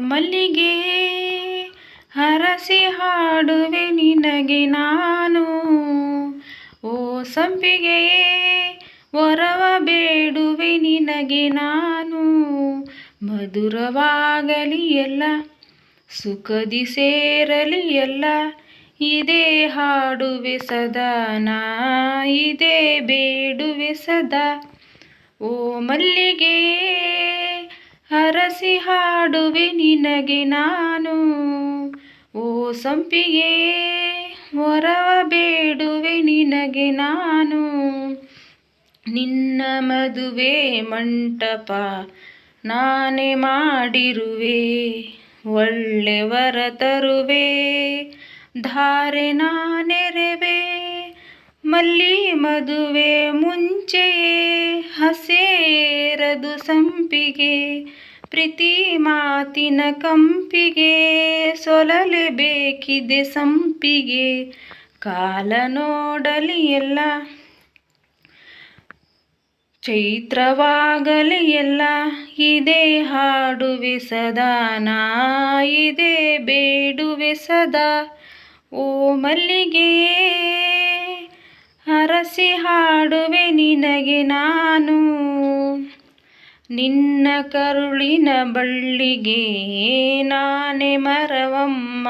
ಮಲ್ಲಿಗೆ, ಹರಸಿ ಹಾಡುವೆ ನಿನಗೆ ನಾನು. ಓ ಸಂಪಿಗೆ ಒರವ ಬೇಡುವೆ ನಿನಗೆ ನಾನು. ಮಧುರವಾಗಲಿ ಎಲ್ಲ, ಸುಖದಿ ಸೇರಲಿ ಎಲ್ಲ, ಇದೇ ಹಾಡುವೆ ಸದಾ ನಾ, ಇದೇ ಬೇಡುವೆ ಸದಾ. ಓ ಮಲ್ಲಿಗೆ ಹರಸಿ ಹಾಡುವೆ ನಿನಗೆ ನಾನು. ಓ ಸಂಪಿಗೆ ಹೊರವ ಬೇಡುವೆ ನಿನಗೆ ನಾನು. ನಿನ್ನ ಮದುವೆ ಮಂಟಪ ನಾನೇ ಮಾಡಿರುವೆ ಒಳ್ಳೆವರ ತರುವೆ. ಧಾರೆ ನಾನೆರೆವೆ, ಮಲ್ಲಿ ಮದುವೆ ಮುಂಚೆಯೇ. ಹಸೇರದು ಸಂಪಿಗೆ ಪ್ರೀತಿ ಮಾತಿನ ಕಂಪಿಗೆ, ಸೊಲಲೇಬೇಕಿದೆ ಸಂಪಿಗೆ. ಕಾಲ ನೋಡಲಿ ಎಲ್ಲ, ಚೈತ್ರವಾಗಲಿ ಎಲ್ಲ, ಇದೇ ಹಾಡುವೆ ಸದಾ, ನಾ ಇದೇ ಬೇಡುವೆ ಸದಾ. ಓ ಮಲ್ಲಿಗೆ, ಅರಸಿ ಹಾಡುವೆ ನಿನಗೆ ನಾನು. ನಿನ್ನ ಕರುಳಿನ ಬಳ್ಳಿಗೆ ನಾನೇ ಮರವಮ್ಮ,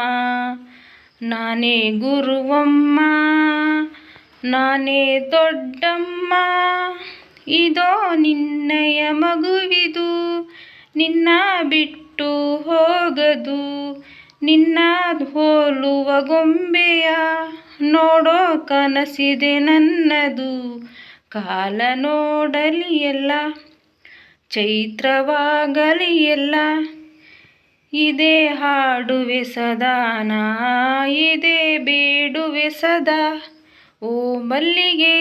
ನಾನೇ ಗುರುವಮ್ಮ, ನಾನೇ ದೊಡ್ಡಮ್ಮ. ಇದೋ ನಿನ್ನಯ ಮಗುವಿದು, ನಿನ್ನ ಬಿಟ್ಟು ಹೋಗದು, ನಿನ್ನ ಹೋಲುವ ಗೊಂಬೆಯ ನೋಡೋ ಕನಸಿದೆ ನನ್ನದು. ಕಾಲ ನೋಡಲಿ ಎಲ್ಲ ಚೈತ್ರವಾಗಲಿ ಎಲ್ಲ ಇದೇ ಹಾಡುವೆ ಸದಾ ನಾ ಇದೇ ಬೇಡುವೆ ಸದಾ ಓ ಮಲ್ಲಿಗೆ.